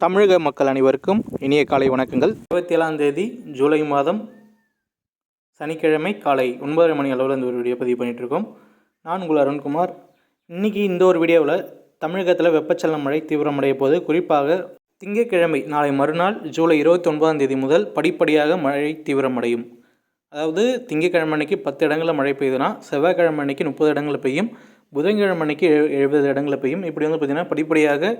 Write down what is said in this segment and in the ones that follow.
தமிழக மக்கள் அனைவருக்கும் இனிய காலை வணக்கங்கள். இருபத்தி ஏழாம் தேதி ஜூலை மாதம் சனிக்கிழமை காலை ஒன்பதரை மணி அளவில் இந்த ஒரு வீடியோ பதிவு பண்ணிகிட்ருக்கோம் நான் உங்கள் அருண்குமார். இன்றைக்கி இந்த ஒரு வீடியோவில் தமிழகத்தில் வெப்பச்சலன மழை தீவிரமடைய போது குறிப்பாக திங்கட்கிழமை நாளை மறுநாள் ஜூலை இருபத்தி ஒன்பதாம் தேதி முதல் படிப்படியாக மழை தீவிரமடையும் அதாவது திங்கட்கிழமை அன்னைக்கு பத்து இடங்களில் மழை பெய்யுதுன்னா செவ்வாய்க்கிழமை அன்னைக்கு முப்பது இடங்களில் பெய்யும் புதன்கிழமை அன்னைக்கு எழு எழுபது இடங்களில் பெய்யும். இப்படி வந்து பார்த்திங்கன்னா படிப்படியாக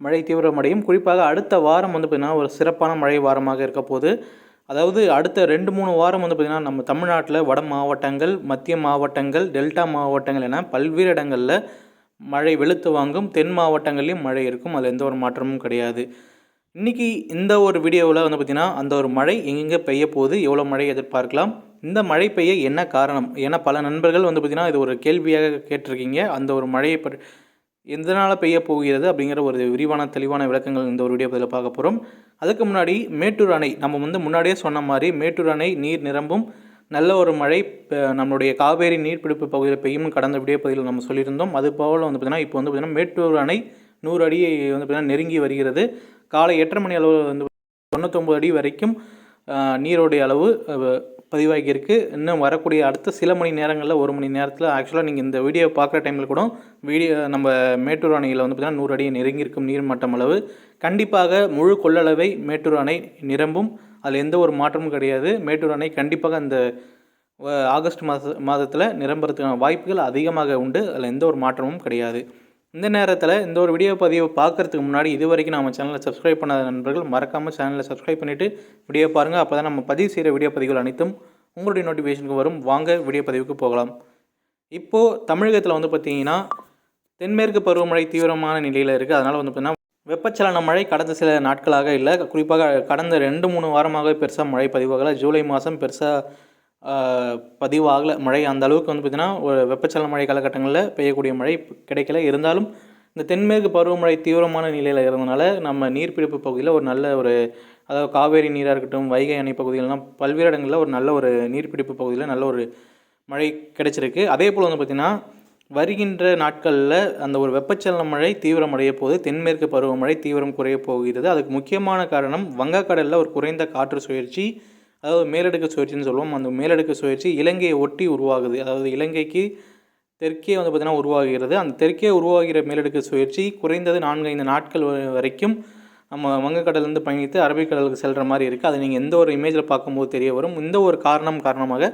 மழை தீவிரமடையும். குறிப்பாக அடுத்த வாரம் வந்து பார்த்திங்கன்னா ஒரு சிறப்பான மழை வாரமாக இருக்க போது அதாவது அடுத்த ரெண்டு மூணு வாரம் வந்து பார்த்திங்கன்னா நம்ம தமிழ்நாட்டில் வட மாவட்டங்கள் மத்திய மாவட்டங்கள் டெல்டா மாவட்டங்கள் என பல்வேறு இடங்களில் மழை வெளுத்து வாங்கும். தென் மாவட்டங்கள்லேயும் மழை இருக்கும். அதில் எந்த ஒரு மாற்றமும் கிடையாது. இன்றைக்கி இந்த ஒரு வீடியோவில் வந்து பார்த்திங்கன்னா அந்த ஒரு மழை எங்கெங்கே பெய்ய போகுது எவ்வளோ மழை எதிர்பார்க்கலாம் இந்த மழை பெய்ய என்ன காரணம் ஏன்னா பல நண்பர்கள் வந்து பார்த்திங்கன்னா இது ஒரு கேள்வியாக கேட்டிருக்கீங்க. அந்த ஒரு மழையை பற்றி எதனால் பெய்ய போகிறது அப்படிங்கிற ஒரு விரிவான தெளிவான விளக்கங்கள் இந்த ஒரு வீடியோ பதில் பார்க்க போகிறோம் அதுக்கு முன்னாடி மேட்டூர் அணை நம்ம வந்து முன்னாடியே சொன்ன மாதிரி மேட்டூர் அணை நீர் நிரம்பும் நல்ல ஒரு மழை நம்மளுடைய காவேரி நீர்பிடிப்பு பகுதியில் பெய்யும் கடந்த வீடியோ பதிவில் நம்ம சொல்லியிருந்தோம். அது போல் வந்து பார்த்திங்கன்னா இப்போ வந்து பார்த்திங்கன்னா மேட்டூர் அணை நூறு அடியை வந்து பார்த்திங்கன்னா நெருங்கி வருகிறது. காலை எட்டரை மணி அளவு வந்து தொண்ணூத்தொம்பது அடி வரைக்கும் நீரோடைய அளவு பதிவாகியிருக்கு. இன்னும் வரக்கூடிய அடுத்த சில மணி நேரங்களில் ஒரு மணி நேரத்தில் ஆக்சுவலாக நீங்கள் இந்த வீடியோ பார்க்குற டைமில் கூட வீடியோ நம்ம மேட்டூர் அணையில் வந்து பார்த்திங்கன்னா நூறு அடி நெருங்கியிருக்கும் நீர்மட்டம் அளவு. கண்டிப்பாக முழு கொள்ளளவை மேட்டூர் அணை நிரம்பும். அதில் எந்த ஒரு மாற்றமும் கிடையாது. மேட்டூர் அணை கண்டிப்பாக அந்த ஆகஸ்ட் மாத மாதத்தில் நிரம்புறதுக்கான வாய்ப்புகள் அதிகமாக உண்டு. அதில் எந்த ஒரு மாற்றமும் கிடையாது. இந்த நேரத்தில் இந்த ஒரு வீடியோ பதிவை பார்க்குறதுக்கு முன்னாடி இது வரைக்கும் நம்ம சேனலை சப்ஸ்கிரைப் பண்ணாத நண்பர்கள் மறக்காமல் சேனலை சப்ஸ்கிரைப் பண்ணிவிட்டு வீடியோ பாருங்கள் அப்போ தான் நம்ம பதிவு செய்கிற வீடியோ பதிவுகள் அனைத்தும் உங்களுடைய நோட்டிஃபிகேஷனுக்கு வரும். வாங்க வீடியோ பதிவுக்கு போகலாம். இப்போது தமிழகத்தில் வந்து பார்த்திங்கன்னா தென்மேற்கு பருவமழை தீவிரமான நிலையில் இருக்குது அதனால் வந்து பார்த்திங்கன்னா வெப்பச்சலன மழை கடந்த சில நாட்களாக இல்லை. குறிப்பாக கடந்த ரெண்டு மூணு வாரமாக பெருசாக மழை பதிவாகலை. ஜூலை மாதம் பெருசாக பதிவாகலை. மழை அந்த அளவுக்கு வந்து பார்த்திங்கன்னா ஒரு வெப்பச்சலன மழை காலகட்டங்களில் பெய்யக்கூடிய மழை கிடைக்கல. இருந்தாலும் இந்த தென்மேற்கு பருவமழை தீவிரமான நிலையில் இருந்ததுனால நம்ம நீர்ப்பிடிப்பு பகுதியில் ஒரு நல்ல ஒரு அதாவது காவேரி நீராக இருக்கட்டும் வைகை அணை பகுதிகளெலாம் பல்வேறு இடங்களில் ஒரு நல்ல ஒரு நீர்ப்பிடிப்பு பகுதியில் நல்ல ஒரு மழை கிடைச்சிருக்கு. அதே போல் வந்து பார்த்திங்கன்னா வருகின்ற நாட்களில் அந்த ஒரு வெப்பச்சலன மழை தீவிரமடைய போது தென்மேற்கு பருவமழை தீவிரம் குறைய போகிறது. அதுக்கு முக்கியமான காரணம் வங்கக்கடலில் ஒரு குறைந்த காற்று சுழற்சி அதாவது மேலடுக்கு சுழற்சின்னு சொல்லுவோம். அந்த மேலடுக்கு சுழற்சி இலங்கையை ஒட்டி உருவாகுது. அதாவது இலங்கைக்கு தெற்கே வந்து பார்த்திங்கன்னா உருவாகிறது. அந்த தெற்கே உருவாகிற மேலடுக்கு சுழற்சி குறைந்தது நான்கு ஐந்து நாட்கள் வரைக்கும் நம்ம வங்கக்கடல்லேருந்து பயணித்து அரபிக்கடலுக்கு செல்கிற மாதிரி இருக்குது அதை நீங்கள் எந்த ஒரு இமேஜில் பார்க்கும்போது தெரிய வரும். இந்த ஒரு காரணம் காரணமாக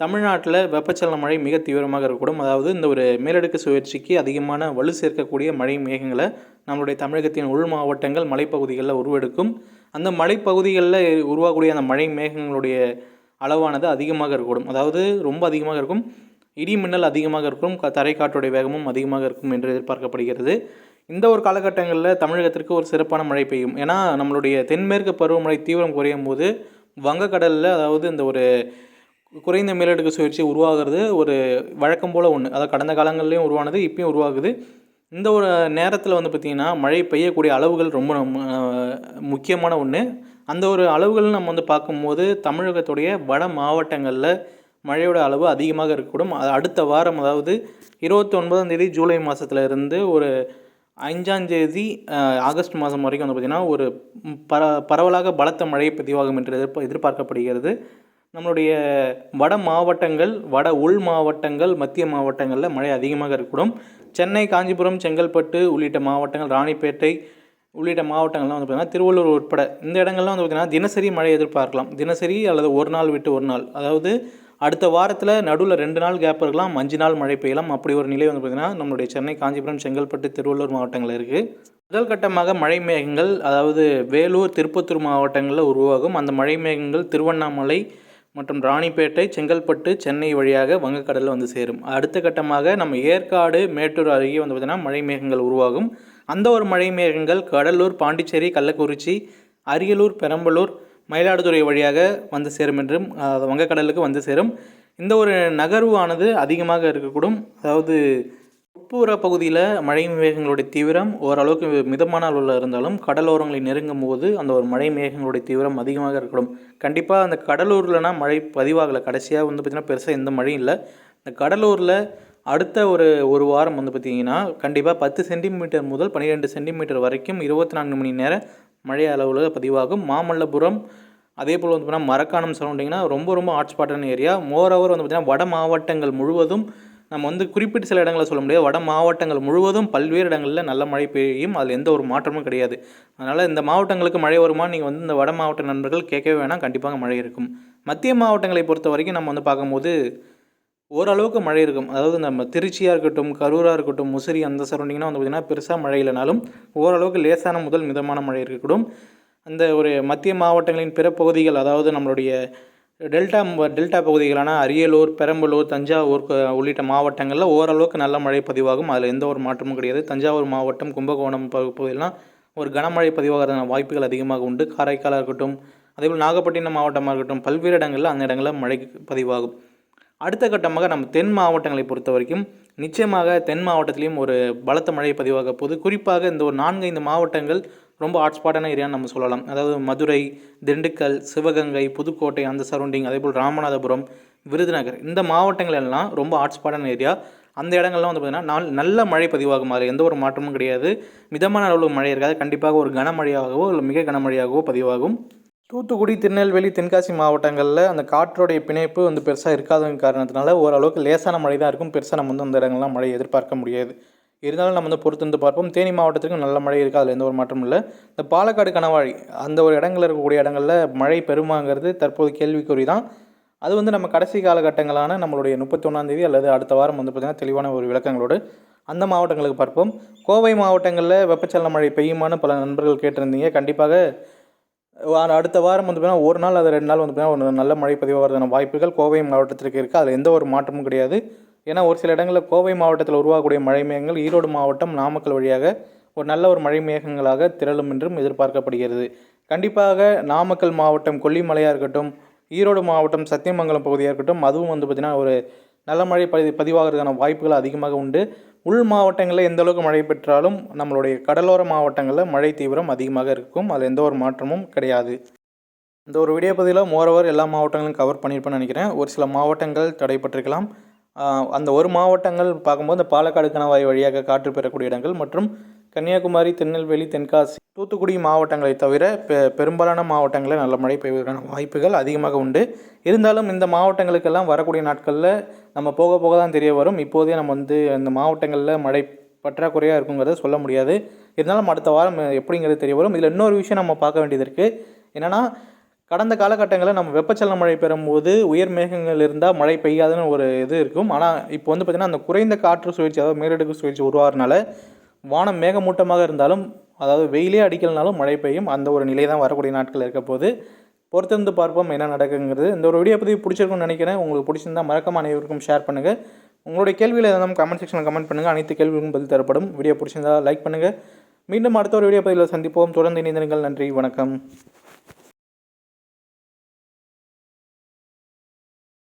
தமிழ்நாட்டில் வெப்பச்சலன மழை மிக தீவிரமாக இருக்கக்கூடும். அதாவது இந்த ஒரு மேலடுக்கு சுழற்சிக்கு அதிகமான வலு சேர்க்கக்கூடிய மழை மேகங்களை நம்மளுடைய தமிழகத்தின் உள் மாவட்டங்கள் மலைப்பகுதிகளில் உருவெடுக்கும் அந்த மலைப்பகுதிகளில் உருவாகக்கூடிய அந்த மழை மேகங்களுடைய அளவானது அதிகமாக இருக்கக்கூடும். அதாவது ரொம்ப அதிகமாக இருக்கும். இடி மின்னல் அதிகமாக இருக்கும். க- தரைக்காற்றுடைய வேகமும் அதிகமாக இருக்கும் என்று எதிர்பார்க்கப்படுகிறது. இந்த ஒரு காலகட்டங்களில் தமிழகத்திற்கு ஒரு சிறப்பான மழை பெய்யும். ஏன்னா நம்மளுடைய தென்மேற்கு பருவமழை தீவிரம் குறையும் போது வங்கக்கடலில் அதாவது இந்த ஒரு குறைந்த மேலடுக்கு சுழற்சி உருவாகிறது. ஒரு வழக்கம் போல் ஒன்று அதாவது கடந்த காலங்கள்லேயும் உருவானது இப்பயும் உருவாகுது. இந்த ஒரு நேரத்தில் வந்து பார்த்திங்கன்னா மழை பெய்யக்கூடிய அளவுகள் ரொம்ப முக்கியமான ஒன்று அந்த ஒரு அளவுகள் நம்ம வந்து பார்க்கும்போது தமிழகத்துடைய வட மாவட்டங்களில் மழையோட அளவு அதிகமாக இருக்கக்கூடும். அது அடுத்த வாரம் அதாவது இருபத்தி தேதி ஜூலை மாதத்துல இருந்து ஒரு அஞ்சாந்தேதி ஆகஸ்ட் மாதம் வரைக்கும் வந்து பார்த்திங்கன்னா ஒரு பர பரவலாக பலத்த மழை பதிவாகும் என்று எதிர்ப்ப எதிர்பார்க்கப்படுகிறது. நம்மளுடைய வட மாவட்டங்கள் வட உள் மாவட்டங்கள் மத்திய மாவட்டங்களில் மழை அதிகமாக இருக்கக்கூடும். சென்னை காஞ்சிபுரம் செங்கல்பட்டு உள்ளிட்ட மாவட்டங்கள் ராணிப்பேட்டை உள்ளிட்ட மாவட்டங்கள்லாம் வந்து பார்த்திங்கன்னா திருவள்ளூர் உட்பட இந்த இடங்கள்லாம் வந்து பார்த்திங்கன்னா தினசரி மழை எதிர்பார்க்கலாம். தினசரி அல்லது ஒரு நாள் விட்டு ஒரு நாள். அதாவது அடுத்த வாரத்தில் நடுவில் ரெண்டு நாள் கேப் இருக்கலாம் அஞ்சு நாள் மழை பெய்யலாம். அப்படி ஒரு நிலை வந்து பார்த்திங்கன்னா நம்மளுடைய சென்னை காஞ்சிபுரம் செங்கல்பட்டு திருவள்ளூர் மாவட்டங்களில் இருக்குது முதல் கட்டமாக மழை மேகங்கள் அதாவது வேலூர் திருப்பத்தூர் மாவட்டங்களில் உருவாகும். அந்த மழை மேகங்கள் திருவண்ணாமலை மற்றும் ராணிப்பேட்டை செங்கல்பட்டு சென்னை வழியாக வங்கக்கடலில் வந்து சேரும். அடுத்த கட்டமாக நம்ம ஏற்காடு மேட்டூர் அருகே வந்து பார்த்திங்கன்னா மழை மேகங்கள் உருவாகும். அந்த ஒரு மழை மேகங்கள் கடலூர் பாண்டிச்சேரி கள்ளக்குறிச்சி அரியலூர் பெரம்பலூர் மயிலாடுதுறை வழியாக வந்து சேரும் என்றும் வங்கக்கடலுக்கு வந்து சேரும். இந்த ஒரு நகர்வானது அதிகமாக இருக்கக்கூடும். அதாவது உட்புற பகுதியில் மழை மேகங்களுடைய தீவிரம் ஓரளவுக்கு மிதமான அளவில் இருந்தாலும் கடலோரங்களை நெருங்கும் போது அந்த ஒரு மழை மேகங்களுடைய தீவிரம் அதிகமாக இருக்கணும். கண்டிப்பாக அந்த கடலூர்லனா மழை பதிவாகலை. கடைசியாக வந்து பார்த்திங்கன்னா பெருசாக எந்த மழையும் இல்லை. இந்த கடலூரில் அடுத்த ஒரு ஒரு வாரம் வந்து பார்த்திங்கன்னா கண்டிப்பாக பத்து சென்டிமீட்டர் முதல் பன்னிரெண்டு சென்டிமீட்டர் வரைக்கும் இருபத்தி நான்கு மணி நேர மழை அளவில் பதிவாகும். மாமல்லபுரம் அதே போல் வந்து பார்த்தீங்கன்னா மரக்காணம் சரௌண்டிங்னா ரொம்ப ரொம்ப ஹாட்ஸ்பாட்டான ஏரியா மோரோவர் வந்து பார்த்திங்கன்னா வட மாவட்டங்கள் முழுவதும் நம்ம வந்து குறிப்பிட்ட சில இடங்களை சொல்ல முடியாது. வட மாவட்டங்கள் முழுவதும் பல்வேறு இடங்களில் நல்ல மழை பெய்யும். அதில் எந்த ஒரு மாற்றமும் கிடையாது. அதனால் இந்த மாவட்டங்களுக்கு மழை வருமா? நீங்கள் வந்து இந்த வட மாவட்ட நண்பர்கள் கேட்கவே வேணாம். கண்டிப்பாக மழை இருக்கும். மத்திய மாவட்டங்களை பொறுத்த வரைக்கும் நம்ம வந்து பார்க்கும்போது ஓரளவுக்கு மழை இருக்கும். அதாவது நம்ம திருச்சியாக இருக்கட்டும் கரூராக இருக்கட்டும் முசிறி அந்த சரௌண்டிங்னா வந்து பார்த்திங்கன்னா பெருசாக மழை இல்லைனாலும் ஓரளவுக்கு லேசான முதல் மிதமான மழை இருக்கக்கூடும். அந்த ஒரு மத்திய மாவட்டங்களின் பிற பகுதிகள் அதாவது நம்மளுடைய டெல்டா டெல்டா பகுதிகளான அரியலூர் பெரம்பலூர் தஞ்சாவூர் உள்ளிட்ட மாவட்டங்களில் ஓரளவுக்கு நல்ல மழை பதிவாகும். அதில் எந்த ஒரு மாற்றமும் கிடையாது. தஞ்சாவூர் மாவட்டம் கும்பகோணம் பகுதியெல்லாம் ஒரு கனமழை பதிவாகிறதுக்கான வாய்ப்புகள் அதிகமாக உண்டு. காரைக்காலாக இருக்கட்டும் அதேபோல் நாகப்பட்டினம் மாவட்டமாக இருக்கட்டும் பல்வேறு இடங்களில் அந்த இடங்களில் மழை பதிவாகும். அடுத்த கட்டமாக நம்ம தென் மாவட்டங்களை பொறுத்த வரைக்கும் நிச்சயமாக தென் மாவட்டத்திலையும் ஒரு பலத்த மழை பதிவாக போகுது. குறிப்பாக இந்த ஒரு நான்கு ஐந்து மாவட்டங்கள் ரொம்ப ஹாட்ஸ்பாட்டான ஏரியான்னு நம்ம சொல்லலாம். அதாவது மதுரை திண்டுக்கல் சிவகங்கை புதுக்கோட்டை அந்த சரௌண்டிங் அதேபோல் ராமநாதபுரம் விருதுநகர். இந்த மாவட்டங்கள் எல்லாம் ரொம்ப ஹாட்ஸ்பாட்டான ஏரியா அந்த இடங்கள்லாம் வந்து பார்த்திங்கன்னா நாள் நல்ல மழை பதிவாகும். அதில் எந்த ஒரு மாற்றமும் கிடையாது. மிதமான அளவு மழை இருக்காது. கண்டிப்பாக ஒரு கனமழையாகவோ இல்லை மிக கனமழையாகவோ பதிவாகும். தூத்துக்குடி திருநெல்வேலி தென்காசி மாவட்டங்களில் அந்த காற்றோடைய பிணைப்பு வந்து பெருசாக இருக்காத காரணத்தினால ஓரளவுக்கு லேசான மழை தான் இருக்கும். பெருசாக நம்ம வந்து அந்த இடங்கள்லாம் மழை எதிர்பார்க்க முடியாது. இருந்தாலும் நம்ம வந்து பொறுத்து வந்து பார்ப்போம். தேனி மாவட்டத்திற்கு நல்ல மழை இருக்குது அதில் எந்த ஒரு மாற்றமும் இல்லை. இந்த பாலக்காடு கணவாழி அந்த ஒரு இடங்களில் இருக்கக்கூடிய இடங்களில் மழை பெருமாங்கிறது தற்போது கேள்விக்குறி தான் அது வந்து நம்ம கடைசி காலகட்டங்களான நம்மளுடைய முப்பத்தொன்னாந்தேதி அல்லது அடுத்த வாரம் வந்து பார்த்திங்கன்னா தெளிவான ஒரு விளக்கங்களோடு அந்த மாவட்டங்களுக்கு பார்ப்போம். கோவை மாவட்டங்களில் வெப்பச்சலன மழை பெய்யுமான்னு பல நண்பர்கள் கேட்டிருந்தீங்க. கண்டிப்பாக அடுத்த வாரம் வந்து பார்த்தீங்கன்னா ஒரு நாள் அது ரெண்டு நாள் வந்து பார்த்தீங்கன்னா ஒரு நல்ல மழை பதிவாகிறதான வாய்ப்புகள் கோவை மாவட்டத்திற்கு இருக்குது அதில் எந்த ஒரு மாற்றமும் கிடையாது. ஏன்னா ஒரு சில இடங்களில் கோவை மாவட்டத்தில் உருவாகக்கூடிய மழை மேகங்கள் ஈரோடு மாவட்டம் நாமக்கல் வழியாக ஒரு நல்ல ஒரு மழை மேகங்களாக திரளும் என்றும் எதிர்பார்க்கப்படுகிறது. கண்டிப்பாக நாமக்கல் மாவட்டம் கொல்லிமலையாக இருக்கட்டும் ஈரோடு மாவட்டம் சத்தியமங்கலம் பகுதியாக இருக்கட்டும் அதுவும் வந்து பார்த்திங்கன்னா ஒரு நல்ல மழை பதி பதிவாகிறதுக்கான வாய்ப்புகள் அதிகமாக உண்டு. உள் மாவட்டங்களில் எந்த அளவுக்கு மழை பெற்றாலும் நம்மளுடைய கடலோர மாவட்டங்களில் மழை தீவிரம் அதிகமாக இருக்கும். அதில் எந்த ஒரு மாற்றமும் கிடையாது. இந்த ஒரு வீடியோ பதிவில் மோரோவர் எல்லா மாவட்டங்களும் கவர் பண்ணியிருப்பேன்னு நினைக்கிறேன். ஒரு சில மாவட்டங்கள் தடைப்பட்டிருக்கலாம். அந்த ஒரு மாவட்டங்கள் பார்க்கும்போது இந்த பாலக்காடு கணவாய் வழியாக காற்று பெறக்கூடிய இடங்கள் மற்றும் கன்னியாகுமரி திருநெல்வேலி தென்காசி தூத்துக்குடி மாவட்டங்களை தவிர பெ பெரும்பாலான மாவட்டங்களில் நல்ல மழை பெய்வதற்கான வாய்ப்புகள் அதிகமாக உண்டு. இருந்தாலும் இந்த மாவட்டங்களுக்கெல்லாம் வரக்கூடிய நாட்களில் நம்ம போக போக தான் தெரிய வரும். இப்போதே நம்ம வந்து அந்த மாவட்டங்களில் மழை பற்றாக்குறையாக இருக்குங்கிறத சொல்ல முடியாது. இருந்தாலும் அடுத்த வாரம் எப்படிங்கிறது தெரிய வரும். இதில் இன்னொரு விஷயம் நம்ம பார்க்க வேண்டியது இருக்குது என்னென்னா கடந்த காலகட்டங்களில் நம்ம வெப்பச்சலன மழை பெறும்போது உயர் மேகங்கள் இருந்தால் மழை பெய்யாதுன்னு ஒரு இது இருக்கும். ஆனால் இப்போ வந்து பார்த்திங்கன்னா அந்த குறைந்த காற்று சுழற்சி அதாவது மேலடுக்கு சுழற்சி உருவாகிறனால வானம் மேகமூட்டமாக இருந்தாலும் அதாவது வெயிலே அடிக்கலனாலும் மழை பெய்யும். அந்த ஒரு நிலை தான் வரக்கூடிய நாட்கள் இருக்க போது பொறுத்திருந்து பார்ப்போம் என்ன நடக்குங்கிறது. இந்த ஒரு வீடியோ பற்றி பிடிச்சிருக்கும்னு நினைக்கிறேன். உங்களுக்கு பிடிச்சிருந்தா மறக்காம அனைவருக்கும் ஷேர் பண்ணுங்கள் உங்களுடைய கேள்வியில் எதாவது கமெண்ட் செக்ஷனில் கமெண்ட் பண்ணுங்கள் அனைத்து கேள்விகளும் பதில் தரப்படும். வீடியோ பிடிச்சிருந்தா லைக் பண்ணுங்கள் மீண்டும் அடுத்த ஒரு வீடியோ பதிவில் சந்திப்போம். தொடர்ந்து இணைந்திருங்கள். நன்றி. வணக்கம்.